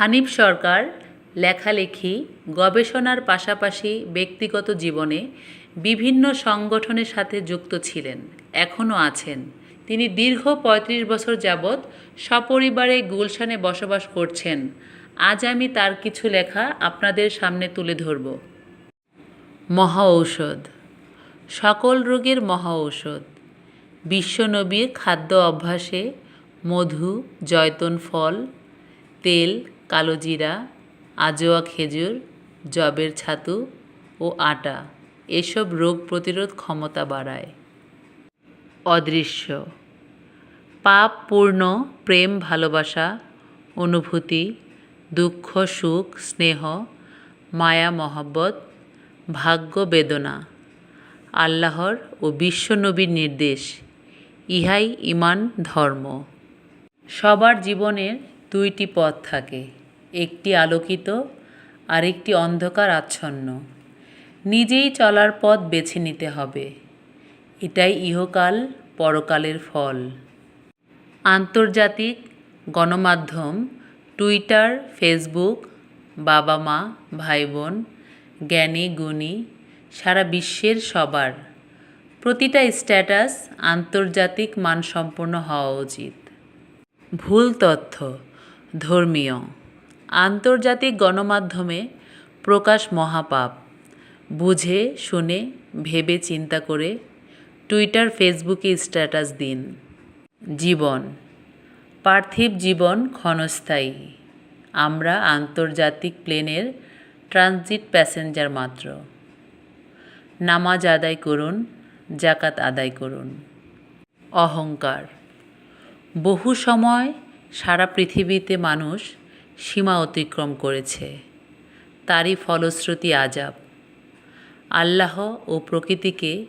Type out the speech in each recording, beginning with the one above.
হানিফ সরকার লেখালেখি, গবেষণার পাশাপাশি ব্যক্তিগত জীবনে বিভিন্ন সংগঠনের সাথে যুক্ত ছিলেন, এখনও আছেন। তিনি দীর্ঘ ৩৫ বছর যাবৎ সপরিবারে গুলশানে বসবাস করছেন। আজ আমি তার কিছু লেখা আপনাদের সামনে তুলে ধরব। মহা ঔষধ, সকল রোগের মহা ঔষধ বিশ্বনবীর খাদ্য অভ্যাসে মধু, জয়তন ফল, তেল কালোজিরা আজোয়া খেজুর যবের ছাতু ও আটা, এসব রোগ প্রতিরোধ ক্ষমতা বাড়ায়। অদৃশ্য। পাপ, পূর্ণ, প্রেম, ভালোবাসা, অনুভূতি, দুঃখ, সুখ, স্নেহ, মায়া, মহব্বত, ভাগ্য, বেদনা, আল্লাহর ও বিশ্বনবীর নির্দেশ, ইহাই ইমান, ধর্ম। সবার জীবনের দুইটি পথ থাকে। একটি আলোকিত, আরেকটি অন্ধকার আচ্ছন্ন। নিজেই চলার পথ বেছে নিতে হবে। এটাই ইহকাল, পরকালের ফল। আন্তর্জাতিক গণমাধ্যম, টুইটার, ফেসবুক, বাবা মা ভাই বোন জ্ঞানী, গুণী, সারা বিশ্বের সবার। প্রতিটা স্ট্যাটাস আন্তর্জাতিক মানসম্পন্ন হওয়া উচিত। ভুল তথ্য, ধর্মীয়। আন্তর্জাতিক গণমাধ্যমে প্রকাশ মহাপাপ। বুঝে, শুনে, ভেবে চিন্তা করে টুইটার, ফেসবুকে স্ট্যাটাস দিন। জীবন। পার্থিব জীবন ক্ষণস্থায়ী। আমরা আন্তর্জাতিক প্লেনের ট্রানজিট প্যাসেঞ্জার মাত্র। নামাজ আদায় করুন জাকাত আদায় করুন। অহংকার। বহু সময় সারা পৃথিবীতে মানুষ সীমা অতিক্রম করেছে। তারই ফলশ্রুতি আজাব। আল্লাহ ও প্রকৃতিকে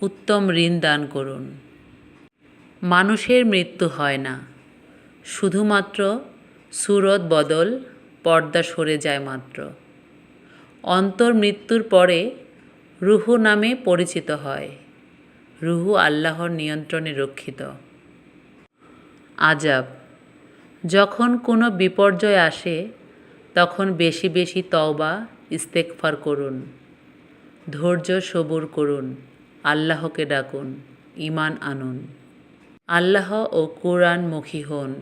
উত্তম ঋণ দান করুন। মানুষের মৃত্যু হয় না। শুধুমাত্র সুরত বদল পর্দা সরে যায় মাত্র। অন্তর মৃত্যুর পরে রুহু নামে পরিচিত হয়। রুহু আল্লাহর নিয়ন্ত্রণে রক্ষিত। আজাব। যখন কোনো বিপর্যয় আসে, তখন বেশি বেশি তওবা ইস্তেকফার করুন। ধৈর্য সবুর করুন। আল্লাহকে ডাকুন। ইমান আনুন। আল্লাহ ও কোরআনমুখী হন।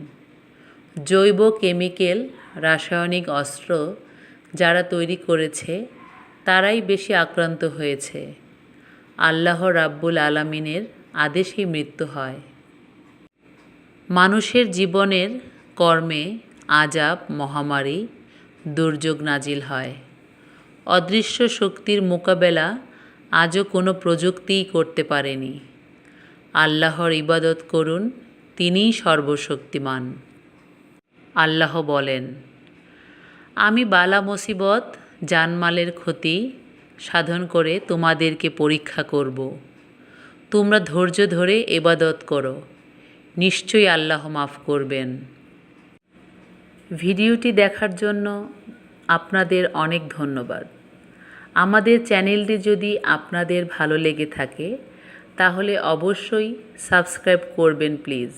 জৈব কেমিক্যাল, রাসায়নিক অস্ত্র যারা তৈরি করেছে, তারাই বেশি আক্রান্ত হয়েছে। আল্লাহ রাব্বুল আলামিনের আদেশেই মৃত্যু হয়। মানুষের জীবনের কর্মে আজাব, মহামারী, দুর্যোগ নাজিল হয়। অদৃশ্য শক্তির মোকাবেলা আজও কোনো প্রযুক্তিই করতে পারেনি। আল্লাহর ইবাদত করুন, তিনিই সর্বশক্তিমান। আল্লাহ বলেন, আমি বালা মুসিবত, জানমালের ক্ষতি সাধন করে তোমাদেরকে পরীক্ষা করব। তোমরা ধৈর্য ধরে এবাদত করো। নিশ্চয়ই আল্লাহ মাফ করবেন। ভিডিওটি দেখার জন্য আপনাদের অনেক ধন্যবাদ। আমাদের চ্যানেলটি যদি আপনাদের ভালো লেগে থাকে, তাহলে অবশ্যই সাবস্ক্রাইব করবেন প্লিজ।